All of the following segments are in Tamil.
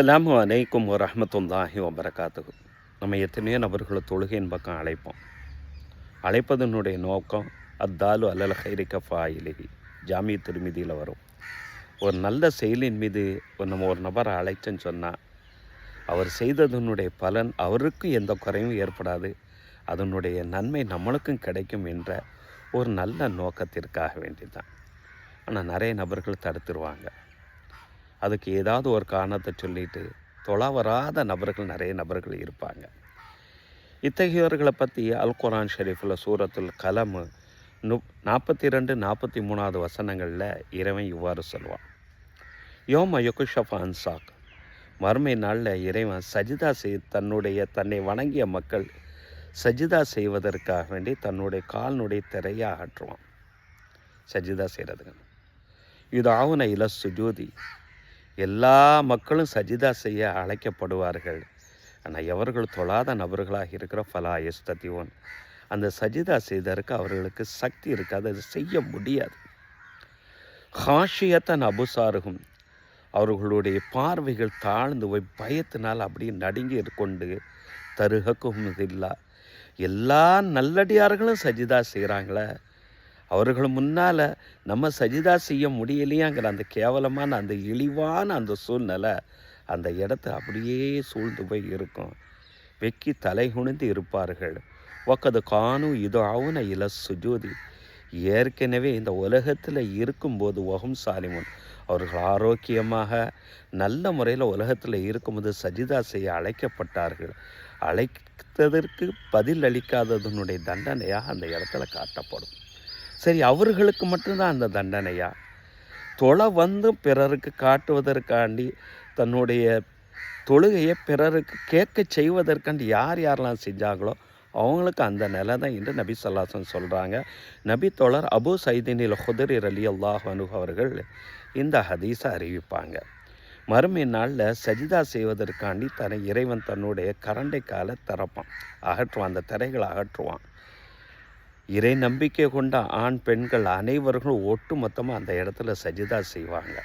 அஸ்ஸலாமு அலைக்கும் வரஹ்மத்துல்லாஹி வபரகாத்துகு நம்ம எத்தனையோ நபர்களை தொழுகையின் பக்கம் அழைப்போம். அழைப்பதனுடைய நோக்கம் அத்தாலு அல்லல் ஹைரிக்க ஃபாயிலிஹி. ஜாமிய திருமிதியில் வரும். ஒரு நல்ல செயலின் மீது ஒரு நம்ம ஒரு நபரை அழைச்சோன்னு சொன்னால் அவர் செய்ததனுடைய பலன் அவருக்கும் எந்த குறையும் ஏற்படாது. அதனுடைய நன்மை நம்மளுக்கும் கிடைக்கும் என்ற ஒரு நல்ல நோக்கத்திற்காக வேண்டிதான். ஆனால் நிறைய நபர்கள் தடுத்துருவாங்க. அதுக்கு ஏதாவது ஒரு காரணத்தை சொல்லிட்டு தொழ வராத நபர்கள் நிறைய நபர்கள் இருப்பாங்க. இத்தகையவர்களை பற்றி அல் குரான் ஷெரீஃபில் சூரத்துல் கலம் நு நாற்பத்தி ரெண்டு நாற்பத்தி மூணாவது வசனங்களில் இறைவன் இவ்வாறு சொல்வான். யோம யுகுஷஃப் அன்சாக் மறுமை நாளில் இறைவன் சஜிதா செய் தன்னுடைய தன்னை வணங்கிய மக்கள் சஜிதா செய்வதற்காக வேண்டி தன்னுடைய கால்னுடைய திரையை அகற்றுவான் சஜிதா செய்கிறதுக்கு இது ஆவுன இல சுஜூதி எல்லா மக்களும் சஜிதா செய்ய அழைக்கப்படுவார்கள். ஆனால் எவர்கள் தொழாத நபர்களாக இருக்கிற ஃபலா எஸ்தத்தியோன் அந்த சஜிதா செய்ததற்கு அவர்களுக்கு சக்தி இருக்காது அது செய்ய முடியாது. ஹாஷியத்தன் அபுசாருகும் அவர்களுடைய பார்வைகள் தாழ்ந்து போய் பயத்தினால் அப்படியே நடுங்கி கொண்டு தருகக்கும் இல்லா எல்லா நல்லடியார்களும் சஜிதா செய்கிறாங்களே அவர்கள் முன்னால் நம்ம சஜிதா செய்ய முடியலையாங்கிற அந்த கேவலமான அந்த இழிவான அந்த சூழ்நிலை அந்த இடத்த அப்படியே சூழ்ந்து போய் இருக்கும். வெக்கி தலை குனிந்து இருப்பார்கள். ஒக்கது காணும் இது ஆவுன இல சுஜோதி. ஏற்கனவே இந்த உலகத்தில் இருக்கும்போது ஒகம் சாலிமுன். அவர்கள் ஆரோக்கியமாக நல்ல முறையில் உலகத்தில் இருக்கும்போது சஜிதா செய்ய அழைக்கப்பட்டார்கள். அழைத்ததற்கு பதில் அளிக்காததனுடைய தண்டனையாக அந்த இடத்துல காட்டப்படும். சரி அவர்களுக்கு மட்டும்தான் அந்த தண்டனையா? தொலை வந்து பிறருக்கு காட்டுவதற்காண்டி தன்னுடைய தொழுகையை பிறருக்கு கேட்க செய்வதற்காண்டி யார் யாரெல்லாம் செஞ்சாங்களோ அவங்களுக்கு அந்த நிலை தான் இன்று நபி சல்லாசன் சொல்கிறாங்க நபி தோழர் அபு சைதினில் ஹுதரி அலி அல்லாஹ் அவர்கள் இந்த ஹதீஸை அறிவிப்பாங்க. மறுமை நாளில் சஜிதா செய்வதற்காண்டி தன்னை இறைவன் தன்னுடைய கரண்டை காலை திறப்பான். அகற்றுவான். அந்த திரைகளை அகற்றுவான். இறை நம்பிக்கை கொண்ட ஆண் பெண்கள் அனைவர்களும் ஒட்டு மொத்தமாக அந்த இடத்துல சஜிதா செய்வாங்க.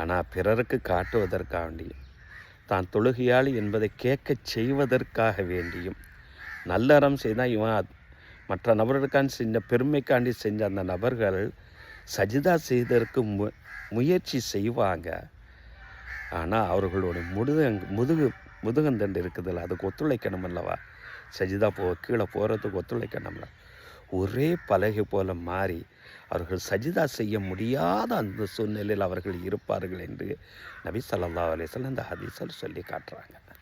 ஆனால் பிறருக்கு காட்டுவதற்காண்டி தான் தொழுகையாளி என்பதை கேட்க செய்வதற்காக வேண்டியும் நல்லறம் செய்தால் இவன் மற்ற நபர்களுக்காண்டி செஞ்ச பெருமைக்காண்டி செஞ்ச அந்த நபர்கள் சஜிதா செய்ததற்கு மு முயற்சி செய்வாங்க. ஆனால் அவர்களுடைய முதுகங் முதுகு முதுகந்தண்டு இருக்குதுல்ல அதுக்கு ஒத்துழைக்கணும் அல்லவா? சஜிதா போ கீழே போகிறதுக்கு ஒத்துழைக்கணும்ல ஒரே பலகை போல மாறி அவர்கள் சஜிதா செய்ய முடியாத அந்த சூழ்நிலையில் அவர்கள் இருப்பார்கள் என்று நபி சல்லா அலிஸ்லாம் இந்த ஹதீஸில் சொல்லி காட்டுறாங்க.